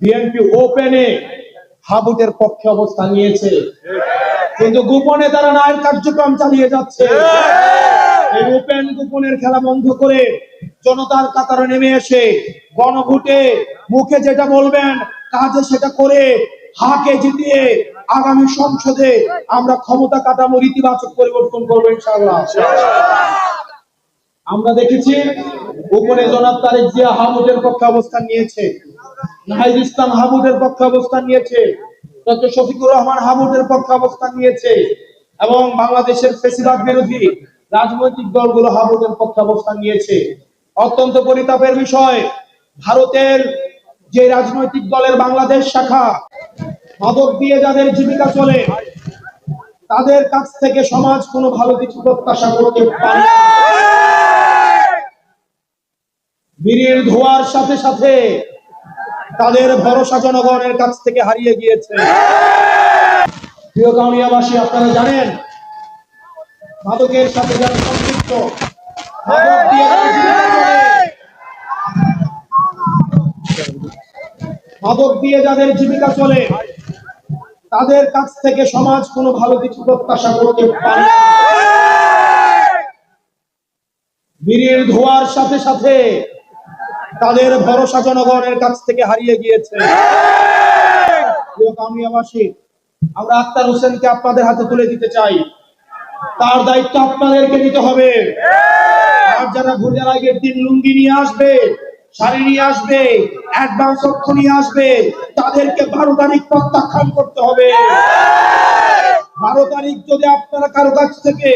BNP ওপেনে হাবুটের পক্ষে অবস্থান নিয়েছে। কিন্তু গোপনে তারা নায়ের কার্যক্রম চালিয়ে যাচ্ছে। এই ওপেন গোপনের খেলা বন্ধ করে জনতার কাতারে নেমে এসে গণভোটে মুখে যেটা বলবেন কাজে সেটা করে হাকে জিতিয়ে আগামী সংসদে আমরা ক্ষমতা কাঠামোর ইতিবাচক পরিবর্তন করব ইনশাআল্লাহ। আমরা দেখেছি গোপনে জনাব তারেক জিয়া হাবুটের পক্ষে অবস্থান নিয়েছে। নাহিদ ইসলাম হাবুটের পক্ষে অবস্থান নিয়েছে, ডক্টর শফিকুর রহমান হাবুটের পক্ষে অবস্থান নিয়েছে, এবং বাংলাদেশের বিরোধী রাজনৈতিক দলগুলো হাবুটের পক্ষে অবস্থান নিয়েছে অত্যন্ত পরিতাপের বিষয়, ভারতের যে রাজনৈতিক দলের বাংলাদেশ শাখা, মাদক দিয়ে যাদের জীবিকা চলে, তাদের কাছ থেকে সমাজ কোনো ভালো কিছু প্রত্যাশা করতে পারে। বিড়ির ধোয়ার সাথে সাথে তাদের ভরসা জনগণের কাছ থেকে হারিয়ে গিয়েছে প্রিয় আপনারা জানেন, মাদকের সাথে যারা সম্পৃক্ত, মাদক দিয়ে যাদের জীবিকা চলে, তাদের কাছ থেকে সমাজ কোনো ভালো কিছু প্রত্যাশা করতে পারে। বিড়ির ধোয়ার সাথে সাথে তাদের ভরসা জনগণের কাছ থেকে হারিয়ে গিয়েছে। কামিয়াবাসী আমরা আক্তার হোসেনকে আপনাদের হাতে তুলে দিতে চাই। তার দায়িত্ব আপনাদেরকে নিতে হবে। আর যারা ভোটের আগের দিন লুঙ্গি নিয়ে আসবে শাড়ি নিয়ে আসবে অ্যাডভান্স অর্থ নিয়ে আসবে তাদেরকে বারো তারিখ প্রত্যাখ্যান করতে হবে। বারো তারিখ যদি আপনারা কারও কাছ থেকে